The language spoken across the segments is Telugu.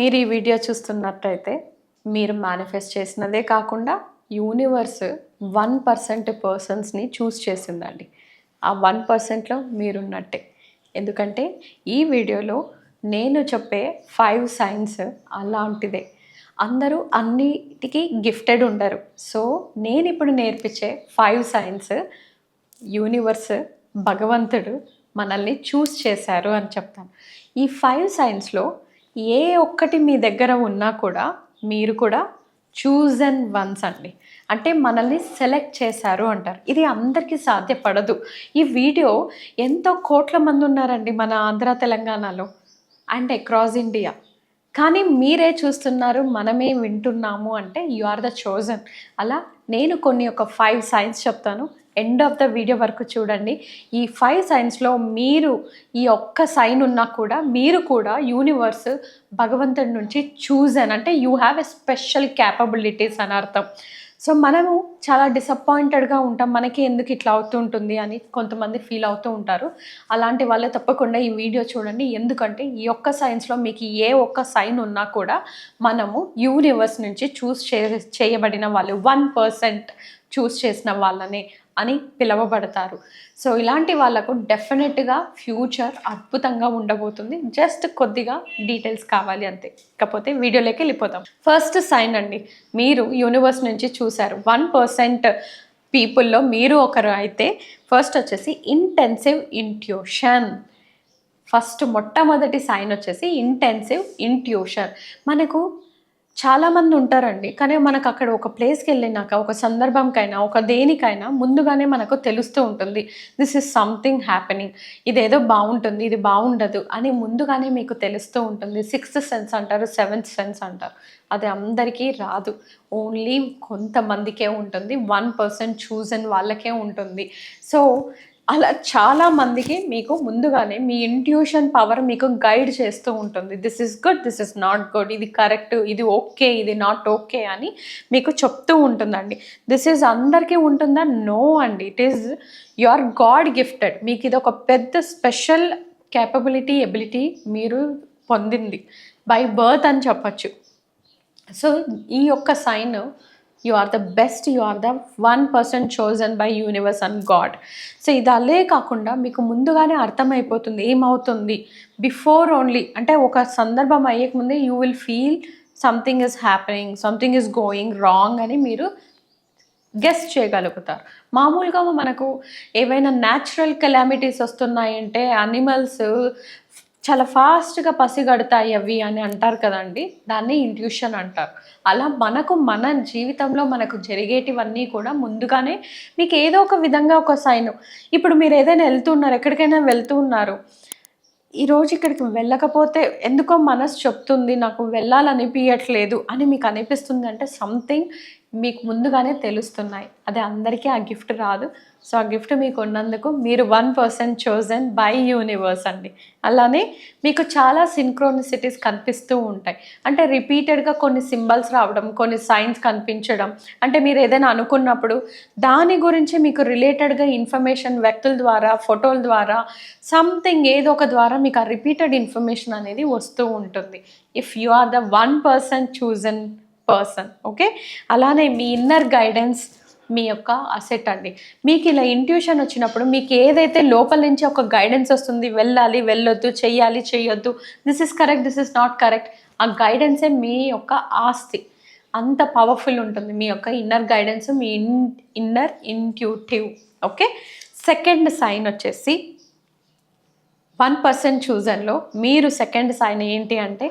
మీరు ఈ వీడియో చూస్తున్నట్టయితే మీరు మేనిఫెస్ట్ చేసినదే కాకుండా యూనివర్స్ వన్ పర్సెంట్ పర్సన్స్ని చూస్ చేసిందండి. ఆ వన్ పర్సెంట్లో మీరున్నట్టే. ఎందుకంటే ఈ వీడియోలో నేను చెప్పే ఫైవ్ సైన్స్ అలాంటిదే. అందరూ అన్నిటికీ గిఫ్టెడ్ ఉండరు. సో నేను ఇప్పుడు నేర్పించే ఫైవ్ సైన్స్ యూనివర్స్ భగవంతుడు మనల్ని చూస్ చేశారు అని చెప్తాను. ఈ ఫైవ్ సైన్స్లో ఏ ఒక్కటి మీ దగ్గర ఉన్నా కూడా మీరు కూడా చూజ్ అండ్ వన్స్ అండి. అంటే మనల్ని సెలెక్ట్ చేశారు అంటారు. ఇది అందరికీ సాధ్యపడదు. ఈ వీడియో ఎంతో కోట్ల మంది ఉన్నారండి మన ఆంధ్ర తెలంగాణలో అండ్ అక్రాస్ ఇండియా కానీ మీరే చూస్తున్నారు మనమే వింటున్నాము అంటే యు ఆర్ ద చోజన్ అలా నేను కొన్ని ఒక ఫైవ్ సైన్స్ చెప్తాను. ఎండ్ ఆఫ్ ద వీడియో వరకు చూడండి. ఈ ఫైవ్ సైన్స్లో మీరు ఈ ఒక్క సైన్ ఉన్నా కూడా మీరు కూడా యూనివర్స్ భగవంతుడి నుంచి చూజన్ అంటే you have a special capabilities అని అర్థం. సో మనము చాలా డిసప్పాయింటెడ్గా ఉంటాం. మనకి ఎందుకు ఇట్లా అవుతుంటుంది అని కొంతమంది ఫీల్ అవుతూ ఉంటారు. అలాంటి వాళ్ళే తప్పకుండా ఈ వీడియో చూడండి. ఎందుకంటే ఈ ఒక్క సైన్స్లో మీకు ఏ ఒక్క సైన్ ఉన్నా కూడా మనము యూనివర్స్ నుంచి చూస్ చే చేయబడిన వాళ్ళు వన్ పర్సెంట్ చూస్ చేసిన వాళ్ళనే. అని పిలువబడతారు. సో ఇలాంటి వాళ్ళకు డెఫినెట్గా ఫ్యూచర్ అద్భుతంగా ఉండబోతుంది. జస్ట్ కొద్దిగా డీటెయిల్స్ కావాలి అంతే. ఇకపోతే వీడియోలోకి వెళ్ళిపోతాం ఫస్ట్ సైన్ అండి. మీరు యూనివర్స్ నుంచి చూశారు. వన్ పర్సెంట్ పీపుల్లో మీరు ఒకరు అయితే ఫస్ట్ వచ్చేసి ఇంటెన్సివ్ ఇంట్యూషన్. ఫస్ట్ మొట్టమొదటి సైన్ వచ్చేసి ఇంటెన్సివ్ ఇంట్యూషన్. మనకు చాలామంది ఉంటారండి. కానీ మనకు అక్కడ ఒక ప్లేస్కి వెళ్ళినాక ఒక సందర్భంకైనా ఒక దేనికైనా ముందుగానే మనకు తెలుస్తూ ఉంటుంది. దిస్ ఇస్ సంథింగ్ హ్యాపెనింగ్ ఇదేదో బాగుంటుంది ఇది బాగుండదు అని ముందుగానే మీకు తెలుస్తూ ఉంటుంది. సిక్స్త్ సెన్స్ అంటారు సెవెంత్ సెన్స్ అంటారు. అది అందరికీ రాదు. ఓన్లీ కొంతమందికే ఉంటుంది. వన్ పర్సెంట్ చూజన్ వాళ్ళకే ఉంటుంది. సో అలా చాలా మందికి మీకు ముందుగానే మీ ఇంట్యూషన్ పవర్ మీకు గైడ్ చేస్తూ ఉంటుంది. This is good this is not good ఇది కరెక్ట్ ఇది ఓకే ఇది నాట్ ఓకే అని మీకు చెప్తూ ఉంటుందండి. దిస్ ఈజ్ అందరికీ ఉంటుందా? నో అండి. It is you are God gifted మీకు ఇది ఒక పెద్ద స్పెషల్ క్యాపబిలిటీ ఎబిలిటీ మీరు పొందింది. బై బర్త్ అని చెప్పచ్చు. సో ఈ యొక్క sign you are the best you are the one percent chosen by universe and God so ఇది అలే కాకుండా మీకు ముందుగానే అర్థమైపోతుంది ఏమవుతుంది? బిఫోర్ ఓన్లీ అంటే ఒక సందర్భం అయ్యక ముందే you will feel something is happening something is going wrong అని మీరు గెస్ట్ చేయగలుగుతారు. మామూలుగా మనకు ఏవైనా న్యాచురల్ కెలామిటీస్ వస్తున్నాయంటే అనిమల్స్ చాలా ఫాస్ట్గా పసిగడతాయి అవి అని అంటారు కదండి. దాన్ని ఇంట్యూషన్ అంటారు. అలా మనకు మన జీవితంలో మనకు జరిగేటివన్నీ కూడా ముందుగానే మీకు ఏదో ఒక విధంగా ఒక సైన్ ఇప్పుడు మీరు ఏదైనా వెళ్తున్నారు ఎక్కడికైనా వెళ్తూ ఉన్నారు. ఈరోజు ఇక్కడికి వెళ్ళకపోతే ఎందుకో మనసు చెప్తుంది నాకు వెళ్ళాలనిపించట్లేదు అని మీకు అనిపిస్తుంది అంటే సంథింగ్ మీకు ముందుగానే తెలుస్తున్నాయి. అదే అందరికీ ఆ గిఫ్ట్ రాదు. సో ఆ గిఫ్ట్ మీకు ఉన్నందుకు మీరు one percent chosen by universe అండి. అలానే మీకు చాలా సింక్రోనిసిటీస్ కనిపిస్తూ ఉంటాయి. అంటే రిపీటెడ్గా కొన్ని సింబల్స్ రావడం కొన్ని సైన్స్ కనిపించడం అంటే మీరు ఏదైనా అనుకున్నప్పుడు దాని గురించి మీకు రిలేటెడ్గా ఇన్ఫర్మేషన్ వ్యక్తుల ద్వారా ఫోటోల ద్వారా సంథింగ్ ఏదో ఒక ద్వారా మీకు ఆ రిపీటెడ్ ఇన్ఫర్మేషన్ అనేది వస్తూ ఉంటుంది. If you are the one person chosen person okay అలానే మీ ఇన్నర్ గైడెన్స్ మీ యొక్క అసెట్ అండి. మీకు ఇలా ఇంట్యూషన్ వచ్చినప్పుడు మీకు ఏదైతే లోపల నుంచి ఒక గైడెన్స్ వస్తుంది వెళ్ళాలి వెళ్ళొద్దు చెయ్యాలి చెయ్యొద్దు this is correct this is not correct ఆ గైడెన్సే మీ యొక్క ఆస్తి. అంత పవర్ఫుల్ ఉంటుంది మీ యొక్క inner guidance me in inner intuitive okay second sign వచ్చేసి వన్ పర్సెంట్ చూజన్లో మీరు సెకండ్ సైన్ ఏంటి అంటే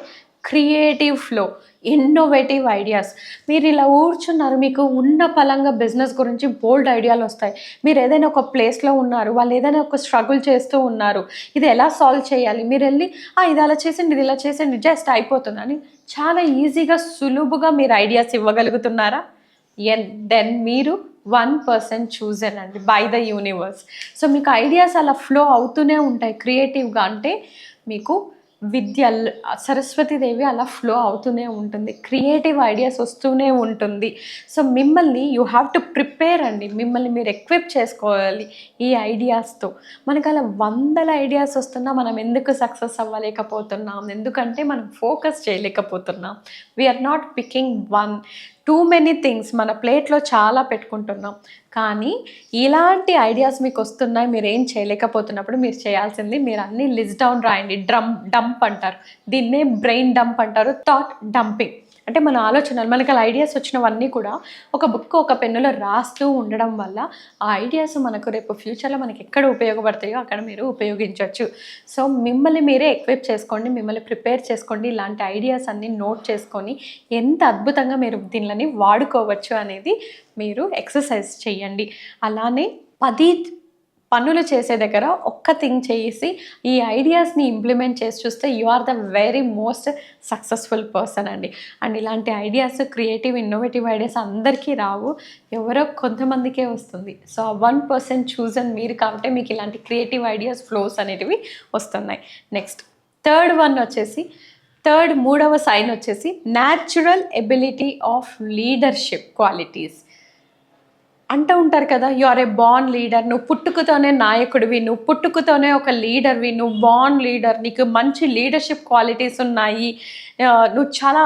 క్రియేటివ్ ఫ్లో ఇన్నోవేటివ్ ఐడియాస్ మీరు ఇలా కూర్చున్నారు మీకు ఉన్న పలంగా బిజినెస్ గురించి బోల్డ్ ఐడియాలు వస్తాయి. మీరు ఏదైనా ఒక ప్లేస్లో ఉన్నారు వాళ్ళు ఏదైనా ఒక స్ట్రగుల్ చేస్తూ ఉన్నారు ఇది ఎలా సాల్వ్ చేయాలి? మీరు వెళ్ళి ఇది అలా చేసింది ఇది ఇలా చేసింది జస్ట్ అయిపోతుంది అని చాలా ఈజీగా సులువుగా మీరు ఐడియాస్ ఇవ్వగలుగుతున్నారా? ఎన్ దెన్ మీరు వన్ పర్సెంట్ చూజన్ అండి బై ద యూనివర్స్ సో మీకు ఐడియాస్ అలా ఫ్లో అవుతూనే ఉంటాయి క్రియేటివ్గా అంటే మీకు విద్య సరస్వతీదేవి అలా ఫ్లో అవుతూనే ఉంటుంది. క్రియేటివ్ ఐడియాస్ వస్తూనే ఉంటుంది. సో మిమ్మల్ని యూ హ్యావ్ టు ప్రిపేర్ అండి. మిమ్మల్ని మీరు ఎక్విప్ చేసుకోవాలి ఈ ఐడియాస్తో మనకు అలా వందల ఐడియాస్ వస్తున్నా మనం ఎందుకు సక్సెస్ అవ్వలేకపోతున్నాం? ఎందుకంటే మనం ఫోకస్ చేయలేకపోతున్నాం. We're not picking one too many things మన ప్లేట్లో చాలా పెట్టుకుంటున్నాం. కానీ ఇలాంటి ఐడియాస్ మీకు వస్తున్నాయి మీరు ఏం చేయలేకపోతున్నప్పుడు మీరు చేయాల్సింది మీరు అన్ని లిస్ట్ డౌన్ రాయండి. డ్రమ్ డంప్ అంటారు. దీన్నే బ్రెయిన్ డంప్ అంటారు థాట్ డంపింగ్. అంటే మన ఆలోచనలు మనకి అలా ఐడియాస్ వచ్చినవన్నీ కూడా ఒక బుక్ ఒక పెన్నులో రాస్తూ ఉండడం వల్ల ఆ ఐడియాస్ మనకు రేపు ఫ్యూచర్లో మనకి ఎక్కడ ఉపయోగపడతాయో అక్కడ మీరు ఉపయోగించవచ్చు సో మిమ్మల్ని మీరే ఎక్విప్ చేసుకోండి మిమ్మల్ని ప్రిపేర్ చేసుకోండి ఇలాంటి ఐడియాస్ అన్నీ నోట్ చేసుకొని ఎంత అద్భుతంగా మీరు దీనిని వాడుకోవచ్చు అనేది మీరు ఎక్సర్సైజ్ చేయండి. అలానే పది పనులు చేసే దగ్గర ఒక్క థింగ్ చేసి ఈ ఐడియాస్ని ఇంప్లిమెంట్ చేసి చూస్తే you are the very most successful person అండి. అండ్ ఇలాంటి ఐడియాస్ క్రియేటివ్ ఇన్నోవేటివ్ ఐడియాస్ అందరికీ రావు. ఎవరో కొంతమందికే వస్తుంది. సో ఆ వన్ పర్సెంట్ చూజన్ మీరు కాబట్టి మీకు ఇలాంటి క్రియేటివ్ ఐడియాస్ ఫ్లోస్ అనేటివి వస్తున్నాయి. నెక్స్ట్ థర్డ్ వన్ వచ్చేసి థర్డ్ మూడవ సైన్ వచ్చేసి natural ability of leadership qualities అంటూ ఉంటారు కదా you are a born leader నువ్వు పుట్టుకతోనే నాయకుడివి. నువ్వు పుట్టుకతోనే ఒక లీడర్వి. నువ్వు బాన్ లీడర్ నీకు మంచి లీడర్షిప్ క్వాలిటీస్ ఉన్నాయి. నువ్వు చాలా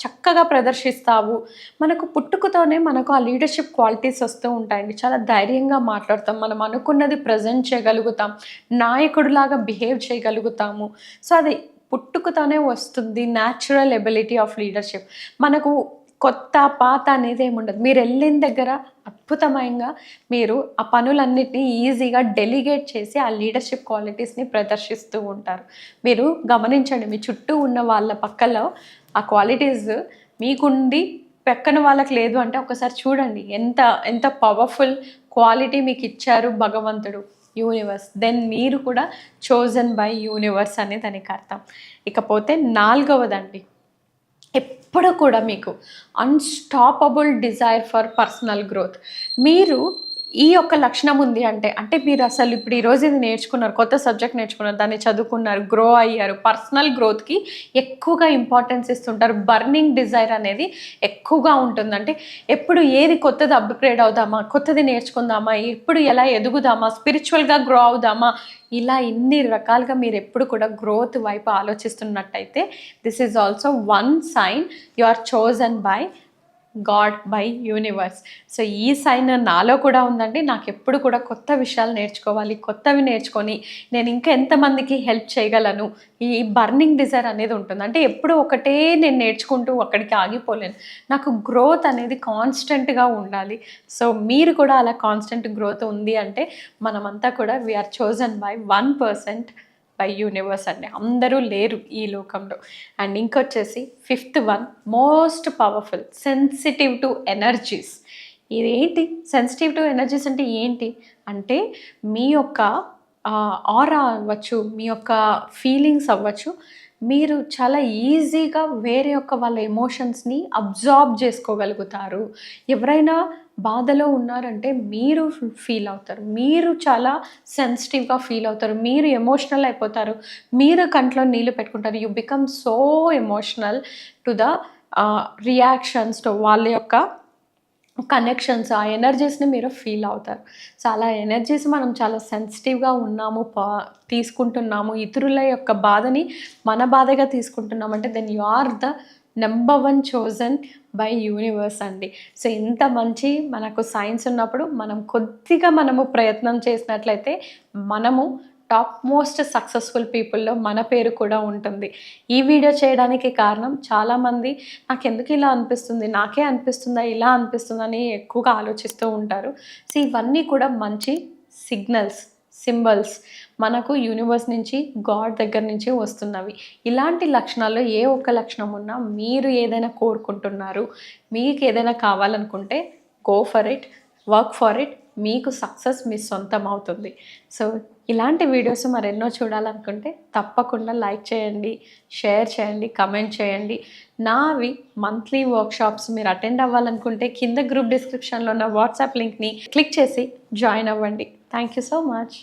చక్కగా ప్రదర్శిస్తావు. మనకు పుట్టుకతోనే మనకు ఆ లీడర్షిప్ క్వాలిటీస్ వస్తూ ఉంటాయండి. చాలా ధైర్యంగా మాట్లాడతాం. మనం అనుకున్నది ప్రజెంట్ చేయగలుగుతాం. నాయకుడిలాగా బిహేవ్ చేయగలుగుతాము. సో అది పుట్టుకతోనే వస్తుంది. న్యాచురల్ ఎబిలిటీ ఆఫ్ లీడర్షిప్ మనకు కొత్త పాత అనేది ఏమి ఉండదు మీరు వెళ్ళిన దగ్గర అద్భుతమైన మీరు ఆ పనులన్నిటినీ ఈజీగా డెలిగేట్ చేసి ఆ లీడర్షిప్ క్వాలిటీస్ని ప్రదర్శిస్తూ ఉంటారు. మీరు గమనించండి మీ చుట్టూ ఉన్న వాళ్ళ పక్కలో ఆ క్వాలిటీస్ మీకుండి పక్కన వాళ్ళకి లేదు అంటే ఒకసారి చూడండి. ఎంత ఎంత పవర్ఫుల్ క్వాలిటీ మీకు ఇచ్చారు భగవంతుడు యూనివర్స్. దెన్ మీరు కూడా చోజన్ బై యూనివర్స్ అనేది దానికి అర్థం. ఇకపోతే నాలుగవదండి. ఎప్పుడు కూడా మీకు unstoppable desire for personal growth మీరు ఈ యొక్క లక్షణం ఉంది అంటే అంటే మీరు అసలు ఇప్పుడు ఈరోజు ఇది నేర్చుకున్నారు కొత్త సబ్జెక్ట్ నేర్చుకున్నారు దాన్ని చదువుకున్నారు గ్రో అయ్యారు పర్సనల్ గ్రోత్కి ఎక్కువగా ఇంపార్టెన్స్ ఇస్తుంటారు. బర్నింగ్ డిజైర్ అనేది ఎక్కువగా ఉంటుందంటే ఎప్పుడు ఏది కొత్తది అప్గ్రేడ్ అవుదామా కొత్తది నేర్చుకుందామా ఎప్పుడు ఎలా ఎదుగుదామా స్పిరిచువల్గా గ్రో అవుదామా ఇలా ఇన్ని రకాలుగా మీరు ఎప్పుడు కూడా గ్రోత్ వైపు ఆలోచిస్తున్నట్టయితే this is also one sign you are chosen by God by universe. So ఈ సైన్ నాలో కూడా ఉందండి. నాకు ఎప్పుడు కూడా కొత్త విషయాలు నేర్చుకోవాలి కొత్తవి నేర్చుకొని నేను ఇంకా ఎంతమందికి హెల్ప్ చేయగలను? ఈ బర్నింగ్ డిజైర్ అనేది ఉంటుంది. అంటే ఎప్పుడు ఒకటే నేను నేర్చుకుంటూ అక్కడికి ఆగిపోలేను. నాకు గ్రోత్ అనేది కాన్స్టెంట్గా ఉండాలి. సో మీరు కూడా అలా కాన్స్టెంట్ గ్రోత్ ఉంది అంటే మనమంతా కూడా we're chosen by one percent by universe అండి. అందరూ లేరు ఈ లోకంలో. And ఇంకొచ్చేసి fifth one most powerful sensitive to energies ఇది ఏంటి సెన్సిటివ్ టు ఎనర్జీస్ అంటే ఏంటి? అంటే మీ యొక్క ఆరా అవ్వచ్చు మీ యొక్క ఫీలింగ్స్ అవ్వచ్చు మీరు చాలా ఈజీగా వేరే యొక్క వాళ్ళ ఎమోషన్స్ని అబ్జార్బ్ చేసుకోగలుగుతారు. ఎవరైనా బాధలో ఉన్నారంటే మీరు ఫీల్ అవుతారు. మీరు చాలా సెన్సిటివ్గా ఫీల్ అవుతారు. మీరు ఎమోషనల్ అయిపోతారు. మీరు కంట్లో నీళ్ళు పెట్టుకుంటారు. You become so emotional to the reactions to వాళ్ళ యొక్క కనెక్షన్స్ ఆ ఎనర్జీస్ని మీరు ఫీల్ అవుతారు. చాలా ఎనర్జీస్ మనం చాలా సెన్సిటివ్గా ఉన్నాము పా తీసుకుంటున్నాము. ఇతరుల యొక్క బాధని మన బాధగా తీసుకుంటున్నాం అంటే then you are the number one chosen by universe అండి. సో ఇంత మంచి మనకు సైన్స్ ఉన్నప్పుడు మనం కొద్దిగా మనము ప్రయత్నం చేసినట్లయితే మనము టాప్ మోస్ట్ సక్సెస్ఫుల్ పీపుల్లో మన పేరు కూడా ఉంటుంది. ఈ వీడియో చేయడానికి కారణం చాలామంది నాకు ఎందుకు ఇలా అనిపిస్తుంది నాకే అనిపిస్తుందా ఇలా అనిపిస్తుందని ఎక్కువగా ఆలోచిస్తూ ఉంటారు. సో ఇవన్నీ కూడా మంచి సిగ్నల్స్ సింబల్స్ మనకు యూనివర్స్ నుంచి గాడ్ దగ్గర నుంచి వస్తున్నవి. ఇలాంటి లక్షణాల్లో ఏ ఒక్క లక్షణం ఉన్నా మీరు ఏదైనా కోరుకుంటున్నారు మీకు ఏదైనా కావాలనుకుంటే go for it work for it మీకు సక్సెస్ మీ సొంతం అవుతుంది. సో ఇలాంటి వీడియోస్ మరెన్నో చూడాలనుకుంటే తప్పకుండా లైక్ చేయండి షేర్ చేయండి కమెంట్ చేయండి. నావి మంత్లీ వర్క్షాప్స్ మీరు అటెండ్ అవ్వాలనుకుంటే కింద గ్రూప్ డిస్క్రిప్షన్లో ఉన్న వాట్సాప్ లింక్ని క్లిక్ చేసి జాయిన్ అవ్వండి. Thank you so much